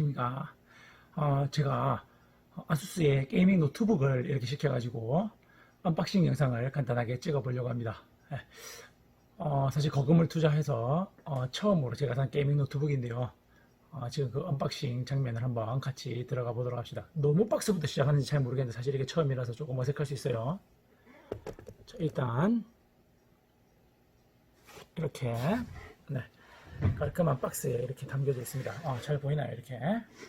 안녕하십니까. 어, 제가 아수스의 게이밍 노트북을 이렇게 시켜가지고 언박싱 영상을 간단하게 찍어보려고 합니다. 예. 어, 사실 거금을 투자해서 어, 처음으로 제가 산 게이밍 노트북인데요. 어, 지금 그 언박싱 장면을 한번 같이 들어가 보도록 합시다. 너무 박스부터 시작하는지 잘 모르겠는데 사실 이게 처음이라서 조금 어색할 수 있어요. 자, 일단 이렇게 네, 깔끔한 박스에 이렇게 담겨져 있습니다. 어, 잘 보이나요? 이렇게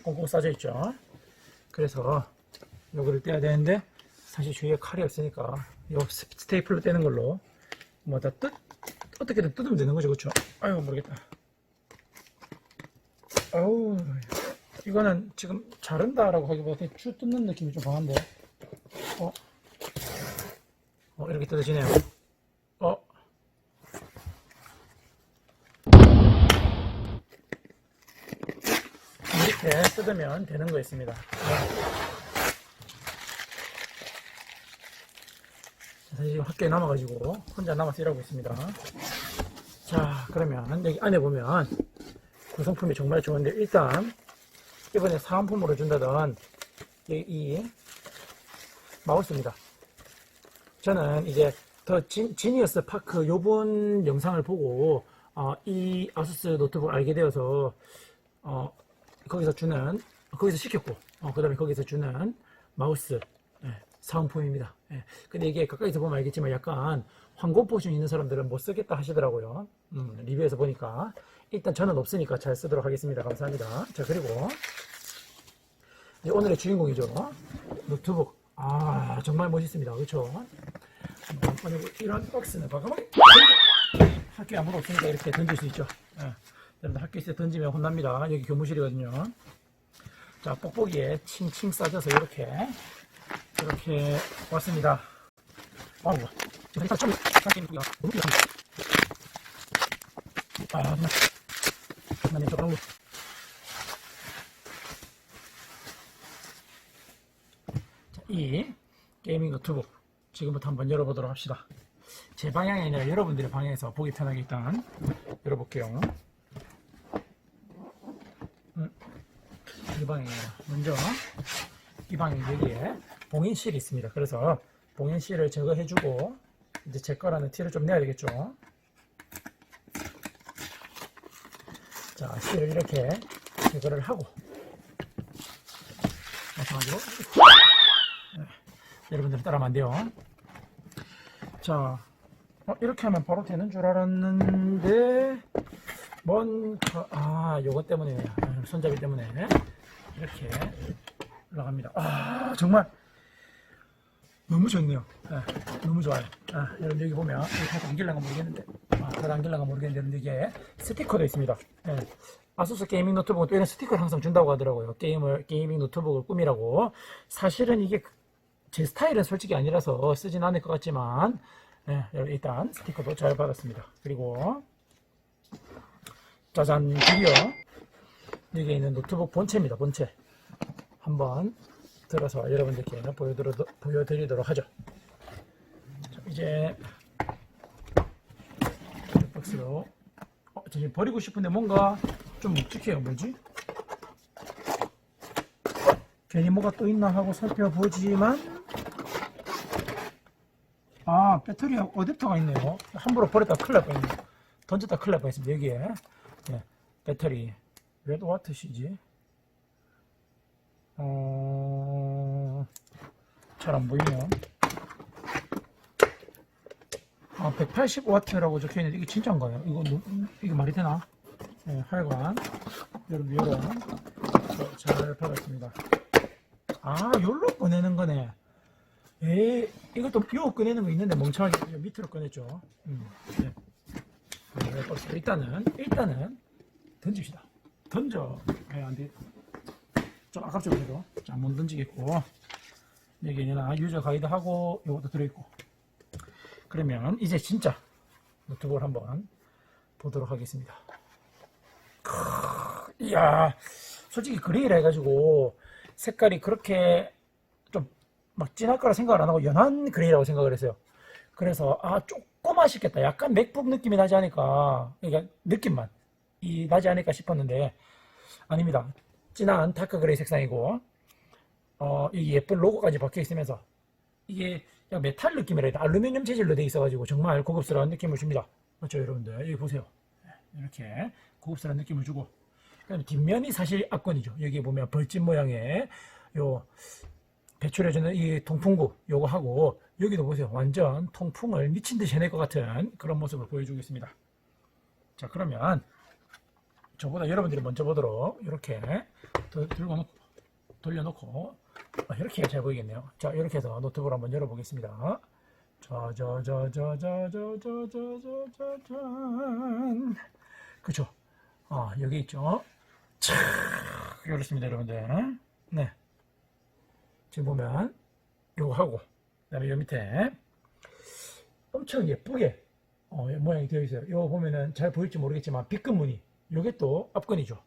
꽁꽁 싸져 있죠. 그래서 요거를 떼야 되는데 사실 주위에 칼이 없으니까 요 스테이플로 떼는 걸로 뭐다 뜯, 어떻게든 뜯으면 되는 거죠. 그렇죠? 아유 모르겠다. 아우 이거는 지금 자른다라고 하기보다 쭉 뜯는 느낌이 좀 강한데 어? 어 이렇게 뜯어지네요. 어? 이렇게 뜯으면 되는 거 있습니다. 사실 학교에 남아가지고 혼자 남아서 일하고 있습니다. 자, 그러면 여기 안에 보면 구성품이 정말 좋은데 일단 이번에 사은품으로 준다던 이, 이 마우스입니다. 저는 이제 더 지, 지니어스 파크 요번 영상을 보고 어, 이 아수스 노트북을 알게 되어서 어, 거기서 주는 거기서 시켰고 어, 그 다음에 거기서 주는 마우스 예, 사은품입니다. 예. 근데 이게 가까이서 보면 알겠지만 약간 황고 포션 있는 사람들은 못 쓰겠다 하시더라고요. 음, 리뷰에서 보니까 일단 저는 없으니까 잘 쓰도록 하겠습니다. 감사합니다. 자 그리고 오늘의 주인공이죠. 노트북. 아 정말 멋있습니다. 그렇죠? 이런 박스는 과감하게 학교에 아무도 없으니까 이렇게 던질 수 있죠. 예. 여러분 학교에서 던지면 혼납니다. 여기 교무실이거든요. 자, 뽁뽁이에 칭칭 싸져서 이렇게 이렇게 왔습니다. 아우, 지금 일단 처음 사진 보기가 너무 귀엽니다. 아, 정말. 저 방울. 자, 이 게이밍 노트북 지금부터 한번 열어보도록 합시다. 제 방향이 아니라 여러분들의 방향에서 보기 편하게 일단 열어볼게요. 이 방에 먼저 이 방에 여기에 봉인실이 있습니다. 그래서 봉인실을 제거해주고 이제 제 거라는 티를 좀 내야 되겠죠. 자, 실을 이렇게 제거를 하고 마찬가지로 네, 여러분들 따라하면 안 돼요. 자, 어, 이렇게 하면 바로 되는 줄 알았는데 뭔, 가- 아, 요거 때문에, 아, 손잡이 때문에, 이렇게 올라갑니다. 아, 정말, 너무 좋네요. 아, 너무 좋아요. 아, 여러분, 여기 보면, 이렇게 해서 안길란가 모르겠는데, 아, 잘 안길란가 모르겠는데, 이게 스티커도 있습니다. 예. 아수스 게이밍 노트북은 또 이런 스티커를 항상 준다고 하더라고요. 게임을, 게이밍 노트북을 꾸미라고. 사실은 이게 제 스타일은 솔직히 아니라서 쓰진 않을 것 같지만, 예, 일단 스티커도 잘 받았습니다. 그리고, 짜잔 드디어 여기에 있는 노트북 본체입니다 본체. 한번 들어서 여러분들께 보여드리도록 하죠. 자, 이제 박스로 어, 저 지금 버리고 싶은데 뭔가 좀 묵직해요. 뭐지? 괜히 뭐가 또 있나 하고 살펴보지만 아 배터리 어댑터가 있네요. 함부로 버렸다 큰일 날 뻔했네요 던졌다 큰일 날 뻔했습니다 여기에. 네, 배터리 몇 와트시지? 어... 잘 안 보이네요. 아, 180와트라고 적혀 있는데 이게 진짜인가요? 이거 노- 이게 말이 되나? 네, 하여간 여러분 저- 잘 받았습니다. 아, 요로 꺼내는 거네. 에이, 이것도 요 꺼내는 거 있는데 멍청하게 요 밑으로 꺼냈죠. 음, 네. 네. 일단은 일단은 던집시다. 던져. 예, 안 돼. 좀 아깝죠, 그래도. 자, 못 던지겠고. 여기에는 유저 가이드 하고 요것도 들어있고. 그러면 이제 진짜 노트북을 한번 보도록 하겠습니다. 크, 이야, 솔직히 그레이라 해가지고 색깔이 그렇게 좀 막 진할 거라 생각을 안 하고 연한 그레이라고 생각을 했어요. 그래서 아 조금 아쉽겠다. 약간 맥북 느낌이 나지 않을까. 그러니까 느낌만 이 나지 않을까 싶었는데 아닙니다. 진한 다크 그레이 색상이고 어, 이 예쁜 로고까지 박혀 있으면서 이게 메탈 느낌이라 해야 돼. 알루미늄 재질로 돼 있어가지고 정말 고급스러운 느낌을 줍니다. 맞죠, 여러분들? 여기 보세요. 이렇게 고급스러운 느낌을 주고. 그다음에 뒷면이 사실 압권이죠. 여기 보면 벌집 모양의 요 배출해주는 이 통풍구 요거 하고 여기도 보세요. 완전 통풍을 미친 듯이 해낼 것 같은 그런 모습을 보여주고 있습니다. 자, 그러면 저보다 여러분들이 먼저 보도록 이렇게 들고 놓고 돌려놓고 이렇게 잘 보이겠네요. 자 이렇게 해서 노트북을 한번 열어보겠습니다. 짜자자자자자자자잔 그쵸? 아 여기 있죠? 참 이렇습니다 여러분들. 네. 지금 보면 이거 하고 그다음에 요 밑에 엄청 예쁘게 어, 모양이 되어 있어요. 이거 보면은 잘 보일지 모르겠지만 빛금 무늬 요게 또 압권이죠.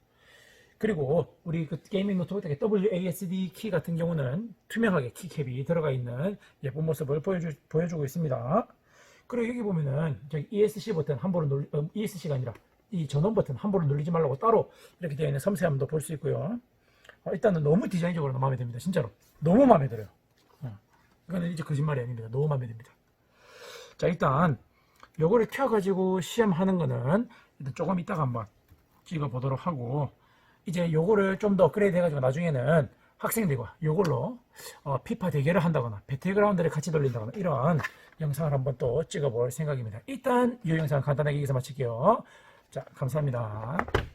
그리고 우리 그 게이밍 노트북 WASD 키 같은 경우는 투명하게 키캡이 들어가 있는 예쁜 모습을 보여주, 보여주고 있습니다. 그리고 여기 보면은 저기 ESC 버튼 함부로 눌 어, ESC가 아니라 이 전원 버튼 함부로 누르지 말라고 따로 이렇게 되어 있는 섬세함도 볼 수 있고요. 어, 일단은 너무 디자인적으로 마음에 듭니다. 진짜로 너무 마음에 들어요. 어, 이거는 이제 거짓말이 아닙니다. 너무 마음에 듭니다. 자 일단 요거를 켜가지고 시험하는 거는 일단 조금 이따가 한번 찍어 보도록 하고 이제 요거를 좀 더 업그레이드 해가지고 나중에는 학생들과 요걸로 어, 피파 대결을 한다거나 배틀그라운드를 같이 돌린다거나 이런 영상을 한번 또 찍어볼 생각입니다. 일단 이 영상 간단하게 여기서 마칠게요. 자 감사합니다.